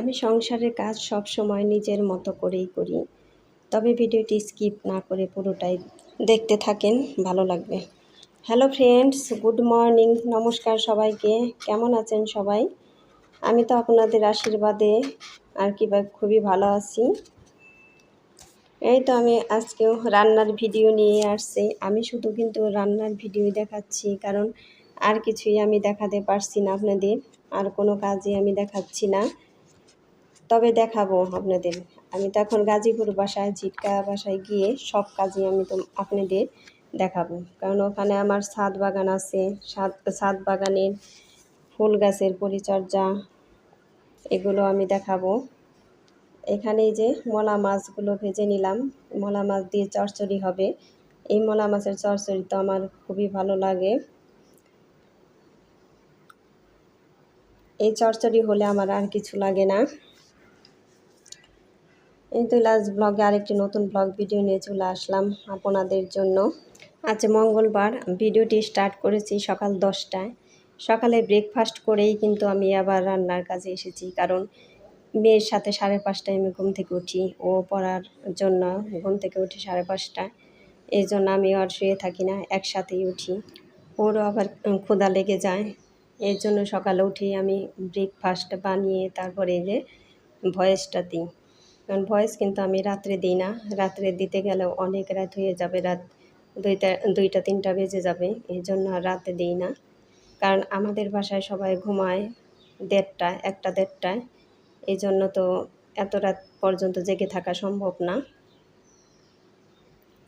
আমি সংসারের কাজ সব সময় নিজের মতো করেই করি। তবে ভিডিওটি স্কিপ না করে পুরোটাই দেখতে থাকেন, ভালো লাগবে। হ্যালো ফ্রেন্ডস, গুড মর্নিং, নমস্কার সবাইকে। কেমন আছেন সবাই? আমি তো আপনাদের আশীর্বাদে আর কি বা খুবই ভালো আছি। এই তো আমি আজকেও রান্নার ভিডিও নিয়ে আসছি। আমি শুধু কিন্তু রান্নার ভিডিও দেখাচ্ছি, কারণ আর কিছুই আমি দেখাতে পারছি না আপনাদের। আর কোনো কাজই আমি দেখাচ্ছি না। তবে দেখাবো আপনাদের। আমি তো এখন গাজীপুর বাসায়, ঝিটকা বাসায় গিয়ে সব কাজই আমি তো আপনাদের দেখাবো। কারণ ওখানে আমার ছাদ বাগান আছে, ছাদ বাগানের ফুল গাছের পরিচর্যা, এগুলো আমি দেখাবো। এখানে যে মলা মাছগুলো ভেজে নিলাম। মলা মাছ দিয়ে চচ্চড়ি হবে। এই মলা মাছের চচ্চড়ি তো আমার খুবই ভালো লাগে। এই চচ্চড়ি হলে আমার আর কিছু লাগে না। এই তো লাস্ট ব্লগে আরেকটি নতুন ব্লগ ভিডিও নিয়ে চলে আসলাম আপনাদের জন্য। আজকে মঙ্গলবার ভিডিওটি স্টার্ট করেছি সকাল দশটায়। সকালে ব্রেকফাস্ট করেই কিন্তু আমি আবার রান্নার কাজে এসেছি, কারণ মেয়ের সাথে সাড়ে পাঁচটায় আমি ঘুম থেকে উঠি, ও পড়ার জন্য ঘুম থেকে উঠি সাড়ে পাঁচটায়। এই জন্য আমি আর শুয়ে থাকি না, একসাথেই উঠি। ওরও আবার ক্ষুদা লেগে যায়। এর জন্য সকালে উঠেই আমি ব্রেকফাস্ট বানিয়ে তারপরে যে ভয়েসটা দিই। কারণ ভয়েস কিন্তু আমি রাত্রে দিই না। রাত্রে দিতে গেলেও অনেক রাত হয়ে যাবে, রাত দুইটা দুইটা, তিনটা বেজে যাবে। এই জন্য আর রাতে দিই না। কারণ আমাদের বাসায় সবাই ঘুমায় দেড়টায়, একটা দেড়টায়। এই জন্য তো এত রাত পর্যন্ত জেগে থাকা সম্ভব না।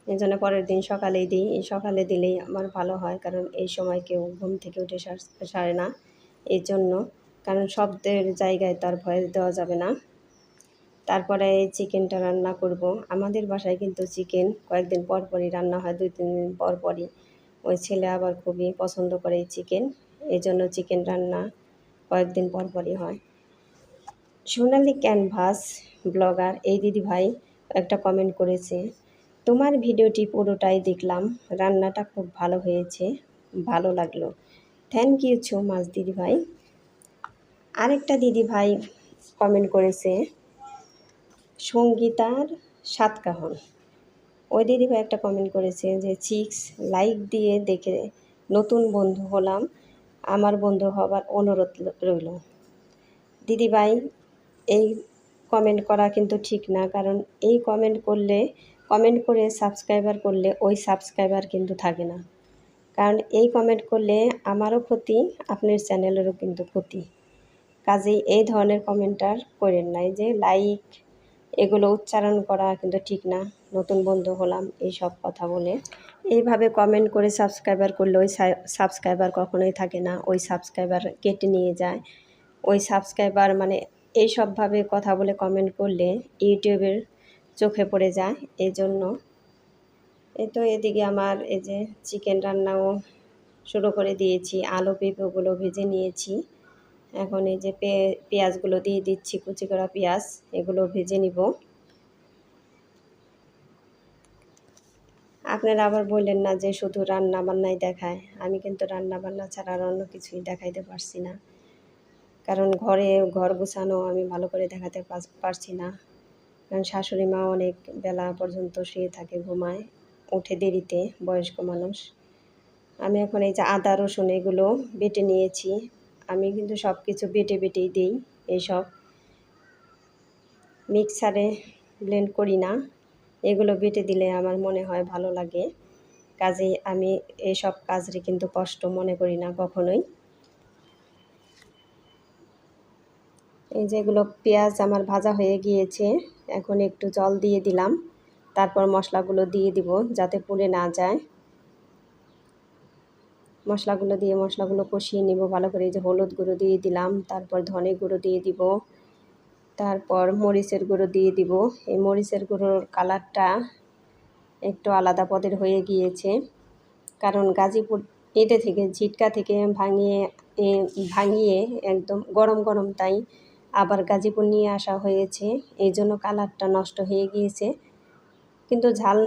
এই জন্য পরের দিন সকালেই দিই। সকালে দিলেই আমার ভালো হয়, কারণ এই সময় কেউ ঘুম থেকে উঠে সারে না। এই জন্য, কারণ শব্দের জায়গায় তার ভয়েস দেওয়া যাবে না। তারপরে এই চিকেনটা রান্না করব। আমাদের বাসায় কিন্তু চিকেন কয়েকদিন পর পরই রান্না হয়, দুই, তিন দিন পর পরই। ওই ছেলে আবার খুবই পছন্দ করে এই চিকেন, এই জন্য চিকেন রান্না কয়েকদিন পর পরই হয়। সোনালি ক্যানভাস ব্লগার এই দিদি ভাই একটা কমেন্ট করেছে, তোমার ভিডিওটি পুরোটাই দেখলাম, রান্নাটা খুব ভালো হয়েছে, ভালো লাগল। থ্যাংক ইউ সো মাচ দিদি ভাই। আরেকটা দিদি ভাই কমেন্ট করেছে সঙ্গীতার সাতকাহন। ওই দিদিভাই একটা কমেন্ট করেছে যে চিক্স লাইক দিয়ে দেখে নতুন বন্ধু হলাম। আমার বন্ধু হবার অনুরোধ রইল। দিদিভাই এই কমেন্ট করা কিন্তু ঠিক না, কারণ এই কমেন্ট করলে কমেন্ট করে সাবস্ক্রাইবার করলে ওই সাবস্ক্রাইবার কিন্তু থাকে না। কারণ এই কমেন্ট করলে আমারও ক্ষতি, আপনার চ্যানেলেরও কিন্তু ক্ষতি। কাজেই এই ধরনের কমেন্টার করেন নাই যে লাইক এগুলো উচ্চারণ করা কিন্তু ঠিক না। নতুন বন্ধু হলাম, এই সব কথা বলে। এইভাবে কমেন্ট করে সাবস্ক্রাইবার করলে ওই সাবস্ক্রাইবার কখনোই থাকে না। ওই সাবস্ক্রাইবার কেটে নিয়ে যায়। ওই সাবস্ক্রাইবার মানে এই সবভাবে কথা বলে কমেন্ট করলে ইউটিউবের চোখে পড়ে যায়। এই জন্য এই তো এদিকে আমার এই যে চিকেন রান্নাও শুরু করে দিয়েছি, আলু পেঁপেগুলো ভেজে নিয়েছি। এখন এই যে পেঁয়াজগুলো দিয়ে দিচ্ছি, কুচি করা পেঁয়াজ, এগুলো ভেজে নিব। আপনারা আবার বললেন না যে শুধু রান্না বান্নাই দেখায়। আমি কিন্তু রান্না বান্না ছাড়া আর অন্য কিছুই দেখাইতে পারছি না। কারণ ঘরে ঘর গুছানো আমি ভালো করে দেখাতে পারছি না। কারণ শাশুড়ি মা অনেক বেলা পর্যন্ত শুয়ে থাকে, ঘুমায় উঠে দেরিতে, বয়স্ক মানুষ। আমি এখন এই যে আদা, রসুন এগুলো বেটে নিয়েছি। আমি কিন্তু সব কিছু বেটে বেটেই দিই এইসব মিক্সারে ব্লেন্ড করি না। এগুলো বেটে দিলে আমার মনে হয় ভালো লাগে। কাজেই আমি এসব কাজরে কিন্তু কষ্ট মনে করি না কখনোই। এই যেগুলো পেঁয়াজ আমার ভাজা হয়ে গিয়েছে, এখন একটু জল দিয়ে দিলাম। তারপর মশলাগুলো দিয়ে দিব যাতে পুড়ে না যায়। মশলাগুলো দিয়ে মশলাগুলো কষিয়ে নিব, ভালো করে যে হলুদ গুঁড়ো দিয়ে দিলাম, তারপর ধনে গুঁড়ো দিয়ে দিব, তারপর মরিচের গুঁড়ো দিয়ে দিব। এই মরিচের গুঁড়োর কালারটা একটু আলাদা পদের হয়ে গিয়েছে, কারণ গাজীপুর এতে থেকে, ঝিটকা থেকে ভাঙিয়ে ভাঙিয়ে একদম গরম গরম তাই আবার গাজীপুর নিয়ে আসা হয়েছে। এই জন্য কালারটা নষ্ট হয়ে গিয়েছে। কিন্তু ঝাল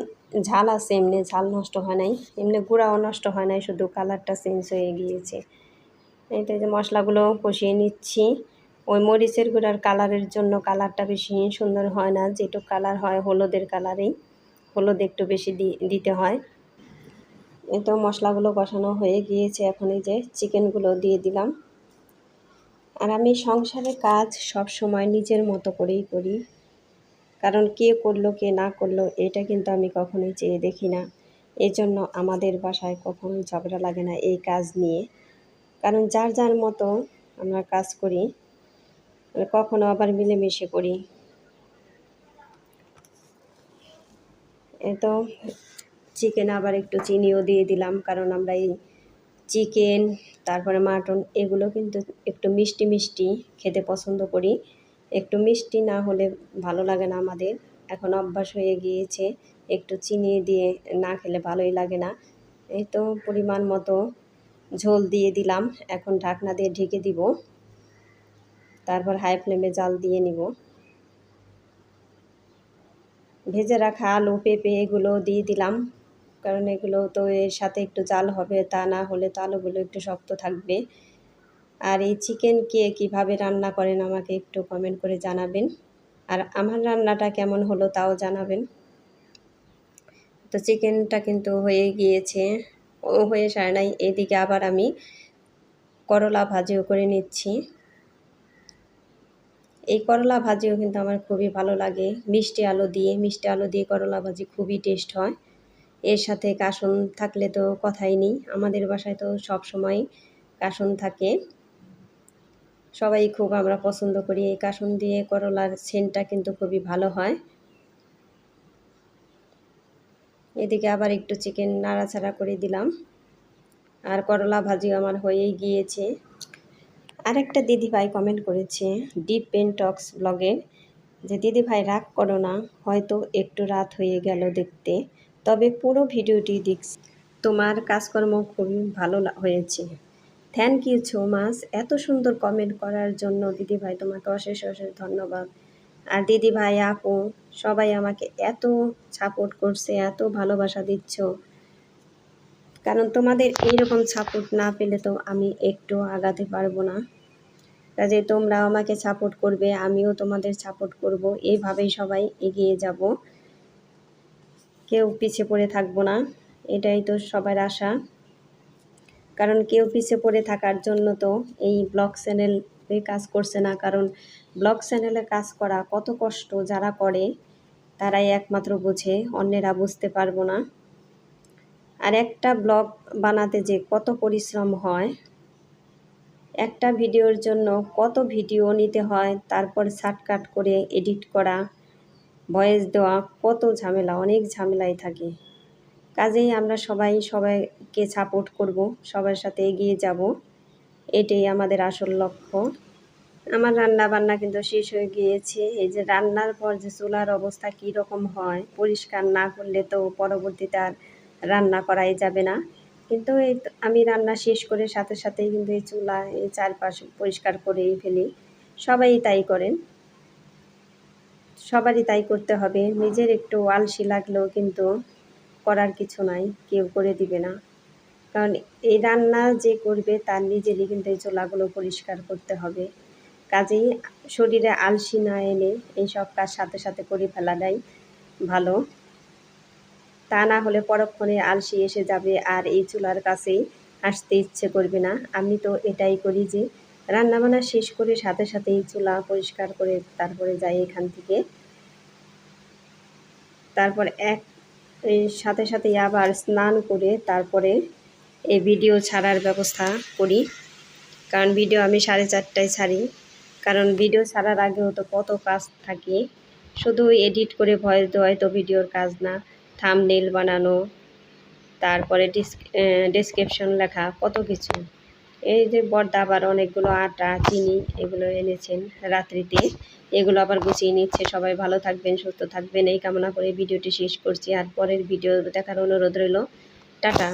ঝাল আছে এমনি, ঝাল নষ্ট হয় নাই। এমনি গুঁড়াও নষ্ট হয় নাই, শুধু কালারটা চেঞ্জ হয়ে গিয়েছে। এইটা যে মশলাগুলো কষিয়ে নিচ্ছি। ওই মরিচের গুঁড়ার কালারের জন্য কালারটা বেশি সুন্দর হয় না যেটুকু কালার হয় হলুদের কালারেই। হলুদ একটু বেশি দিতে হয়। তো মশলাগুলো কষানো হয়ে গিয়েছে, এখন এই যে চিকেনগুলো দিয়ে দিলাম। আর আমি সংসারের কাজ সব সময় নিজের মতো করেই করি। কারণ কে করল, কে না করল, এটা কিন্তু আমি কখনোই চেয়ে দেখি না। এই জন্য আমাদের বাসায় কখনোই ঝগড়া লাগে না এই কাজ নিয়ে। কারণ যার যার মতো আমরা কাজ করি কখনো আবার মিলেমিশে করি। তো চিকেন আবার একটু চিনিও দিয়ে দিলাম, কারণ আমরা এই চিকেন তারপরে মাটন এগুলো কিন্তু একটু মিষ্টি মিষ্টি খেতে পছন্দ করি। একটু মিষ্টি না হলে ভালো লাগে না আমাদের। এখন অভ্যাস হয়ে গিয়েছে, একটু চিনি দিয়ে না খেলে ভালোই লাগে না। এই তো পরিমাণ মতো ঝোল দিয়ে দিলাম, এখন ঢাকনা দিয়ে ঢেকে দিব। তারপর হাই ফ্লেমে জাল দিয়ে নিব। ভেজে রাখা আলু, পেঁপে এগুলো দিয়ে দিলাম, কারণ এগুলো তো এর সাথে একটু জাল হবে, তা না হলে তো আলুগুলো একটু শক্ত থাকবে। আর এই চিকেন কে কীভাবে রান্না করেন আমাকে একটু কমেন্ট করে জানাবেন। আর আমার রান্নাটা কেমন হলো তাও জানাবেন। তো চিকেনটা কিন্তু হয়ে গিয়েছে। ও হয়ে সারে নাই, এদিকে আবার আমি করলা ভাজিও করে নিচ্ছি। এই করলা ভাজিও কিন্তু আমার খুবই ভালো লাগে। মিষ্টি আলু দিয়ে, মিষ্টি আলু দিয়ে করলা ভাজি খুবই টেস্ট হয়। এর সাথে কাসন থাকলে তো কথাই নেই। আমাদের বাসায় তো সব সময় কাসন থাকে। সবাই খুব আমরা পছন্দ করি। এই কাসন দিয়ে করলার সেন্টটা কিন্তু খুবই ভালো হয়। এদিকে আবার একটু চিকেন নাড়াচাড়া করে দিলাম। আর করলা ভাজি আমার হয়েই গিয়েছে। আরেকটা দিদিভাই কমেন্ট করেছে ডিপ পেন টক্স ব্লগে যে, দিদিভাই, রাগ করো না, হয়তো একটু রাত হয়ে গেল দেখতে, তবে পুরো ভিডিওটি দেখছি। তোমার কাজকর্ম খুবই ভালো হয়েছে। থ্যাংক ইউ সো মাচ এত সুন্দর কমেন্ট করার জন্য দিদিভাই তোমাকে অশেষ অশেষ ধন্যবাদ। আর দিদিভাই আপু, সবাই আমাকে এত সাপোর্ট করছে, এত ভালোবাসা দিচ্ছ। কারণ তোমাদের এইরকম সাপোর্ট না পেলে তো আমি একটু আগাতে পারব না। কাজে তোমরা আমাকে সাপোর্ট করবে, আমিও তোমাদের সাপোর্ট করব। এইভাবেই সবাই এগিয়ে যাব। কেউ পিছিয়ে পড়ে থাকব না। এটাই তো সবার আশা। কারণ কেউ পিছিয়ে পড়ে থাকার জন্য তো এই ব্লগ চ্যানেল কাজ করছে না। কারণ ব্লগ চ্যানেলে কাজ করা কত কষ্ট যারা করে, তারাই একমাত্র বোঝে, অন্যেরা বুঝতে পারব না। আর একটা ব্লগ বানাতে যে কত পরিশ্রম হয়, একটা ভিডিওর জন্য কত ভিডিও নিতে হয়, তারপর শার্টকাট করে এডিট করা ভয়েস দেওয়া, কত ঝামেলা, অনেক ঝামেলাই থাকে। কাজেই আমরা সবাই সবাইকে সাপোর্ট করব, সবার সাথে এগিয়ে যাব। এটাই আমাদের আসল লক্ষ্য। আমার রান্না বান্না কিন্তু শেষ হয়ে গিয়েছে। এই যে রান্নার পর যে চুলার অবস্থা কী রকম হয়, পরিষ্কার না করলে তো পরবর্তীতে আর রান্না করাই যাবে না। কিন্তু এই আমি রান্না শেষ করে সাথে সাথেই কিন্তু এই চুলা, এই চারপাশ পরিষ্কার করেই ফেলি। সবাই তাই করেন। সবারই তাই করতে হবে। নিজের একটু আলসি লাগলেও কিন্তু করার কিছু নাই, কেউ করে দিবে না। কারণ এই রান্না যে করবে তার নিজেরই কিন্তু এই চোলাগুলো পরিষ্কার করতে হবে। কাজেই শরীরে আলসি না এনে এই সব কাজ সাথে সাথে করে ফেলাটাই ভালো। তা না হলে পরক্ষণে আলসি এসে যাবে আর এই চুলার কাছেই আসতে ইচ্ছে করবে না। আমি তো এটাই করি যে রান্নাবান্না শেষ করে সাথে সাথে এই চুলা পরিষ্কার করে তারপরে যাই এখান থেকে। তারপর এক সাথে সাথেই আবার স্নান করে তারপরে এই ভিডিও ছাড়ার ব্যবস্থা করি। কারণ ভিডিও আমি সাড়ে চারটায় ছাড়ি। কারণ ভিডিও ছাড়ার আগেও তো কত কাজ থাকে। শুধু এডিট করে ভয়েস দেওয়াই তো ভিডিওর কাজ না। থাম থামনেল বানানো, তারপরে ডিসক্রিপশন লেখা, কত কিছু। এই যে বর্দা আবার অনেকগুলো আটা, চিনি এগুলো এনেছেন রাত্রিতে। এগুলো আবার গুছিয়ে নিচ্ছে। সবাই ভালো থাকবেন, সুস্থ থাকবেন। এই কামনা করে ভিডিওটি শেষ করছি। আর পরের ভিডিও দেখার অনুরোধ রইল। টাটা।